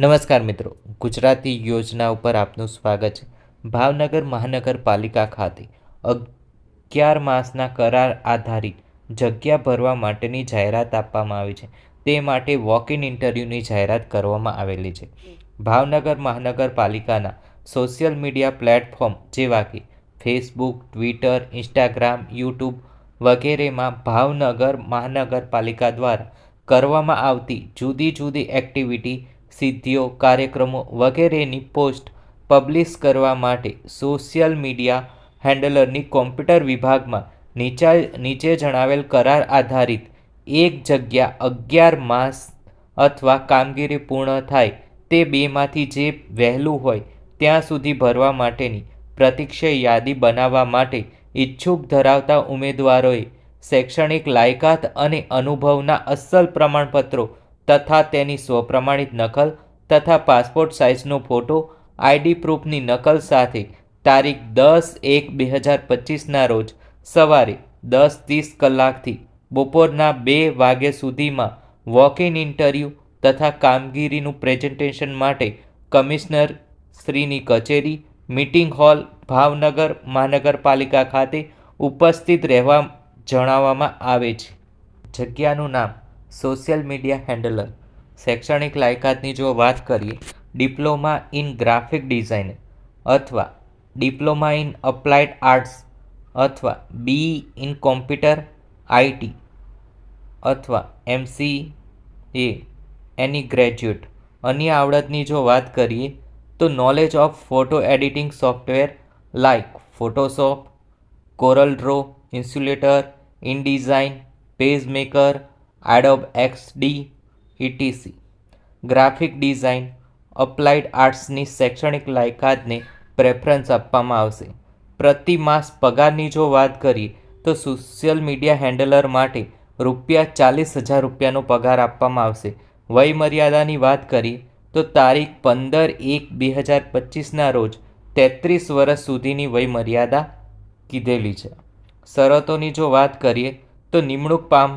નમસ્કાર મિત્રો. ગુજરાતી યોજના ઉપર આપનું સ્વાગત છે. ભાવનગર મહાનગરપાલિકા ખાતે અગિયાર માસના કરાર આધારિત જગ્યા ભરવા માટેની જાહેરાત આપવામાં આવી છે. તે માટે વોક ઇન ઇન્ટરવ્યૂની જાહેરાત કરવામાં આવેલી છે. ભાવનગર મહાનગરપાલિકાના સોશિયલ મીડિયા પ્લેટફોર્મ જેવા કે ફેસબુક, ટ્વિટર, ઇન્સ્ટાગ્રામ, યુટ્યુબ વગેરેમાં ભાવનગર મહાનગરપાલિકા દ્વારા કરવામાં આવતી જુદી જુદી એક્ટિવિટી સિદ્ધિઓ, કાર્યક્રમો વગેરેની પોસ્ટ પબ્લિશ કરવા માટે સોશિયલ મીડિયા હેન્ડલરની કોમ્પ્યુટર વિભાગમાં નીચા, નીચે જણાવેલ કરાર આધારિત એક જગ્યા અગિયાર માસ અથવા કામગીરી પૂર્ણ થાય તે બેમાંથી જે વહેલું હોય ત્યાં સુધી ભરવા માટેની પ્રતિક્ષય યાદી બનાવવા માટે ઈચ્છુક ધરાવતા ઉમેદવારોએ શૈક્ષણિક લાયકાત અને અનુભવના અસલ પ્રમાણપત્રો તથા તેની સ્વપ્રમાણિત નકલ તથા પાસપોર્ટ સાઇઝનો ફોટો, આઈડી પ્રૂફની નકલ સાથે તારીખ દસ એક બે હજાર પચીસના રોજ સવારે દસ ત્રીસ કલાકથી બપોરના બે વાગ્યા સુધીમાં વોક ઇન ઇન્ટરવ્યૂ તથા કામગીરીનું પ્રેઝન્ટેશન માટે કમિશનર શ્રીની કચેરી મીટિંગ હોલ ભાવનગર મહાનગરપાલિકા ખાતે ઉપસ્થિત રહેવા જણાવવામાં આવે છે. જગ્યાનું નામ સોશિયલ મીડિયા હેન્ડલર. શૈક્ષણિક લાયકાતની જો વાત કરીએ, ડિપ્લોમા ઇન ગ્રાફિક ડિઝાઇન અથવા ડિપ્લોમા ઇન અપ્લાઇડ આર્ટ્સ અથવા બી ઇન કોમ્પ્યુટર આઈટી અથવા એમસી એ, એની ગ્રેજ્યુએટ. અન્ય આવડતની જો વાત કરીએ, તો knowledge of photo editing software like Photoshop, Corel Draw, insulator, InDesign page maker Adobe XD etc graphic design applied આર્ટ્સની શૈક્ષણિક લાયકાતને પ્રેફરન્સ આપવામાં આવશે. પ્રતિ માસ પગારની જો વાત કરીએ, તો સોશિયલ મીડિયા હેન્ડલર માટે રૂપિયા ચાલીસ હજાર રૂપિયાનો પગાર આપવામાં આવશે. વયમર્યાદાની વાત કરીએ, તો તારીખ પંદર એક બે હજાર પચીસના રોજ તેત્રીસ વર્ષ સુધીની વયમર્યાદા કીધેલી છે. શરતોની જો વાત કરીએ તો નિમણૂક પામ,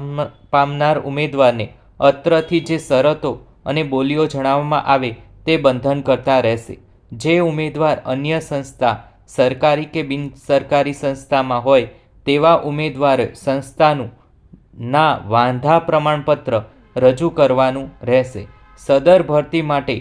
પામનાર ઉમેદવારને અત્રથી જે શરતો અને બોલીઓ જણાવવામાં આવે તે બંધન કરતા રહેશે. જે ઉમેદવાર અન્ય સંસ્થા, સરકારી કે બિન સરકારી સંસ્થામાં હોય, તેવા ઉમેદવારે સંસ્થાનું ના વાંધા પ્રમાણપત્ર રજૂ કરવાનું રહેશે. સદર ભરતી માટે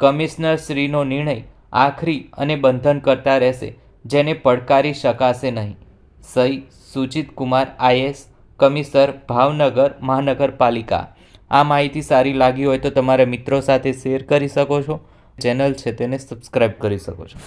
કમિશનરશ્રીનો નિર્ણય આખરી અને બંધન કરતા રહેશે, જેને પડકારી શકાશે નહીં. સહી સુજીત કુમાર આઈએસ કમિશનર ભાવનગર મહાનગરપાલિકા. આ માહિતી સારી લાગી હોય તો તમારા મિત્રો સાથે શેર કરી શકો છો. ચેનલ છે તેને સબસ્ક્રાઈબ કરી શકો છો.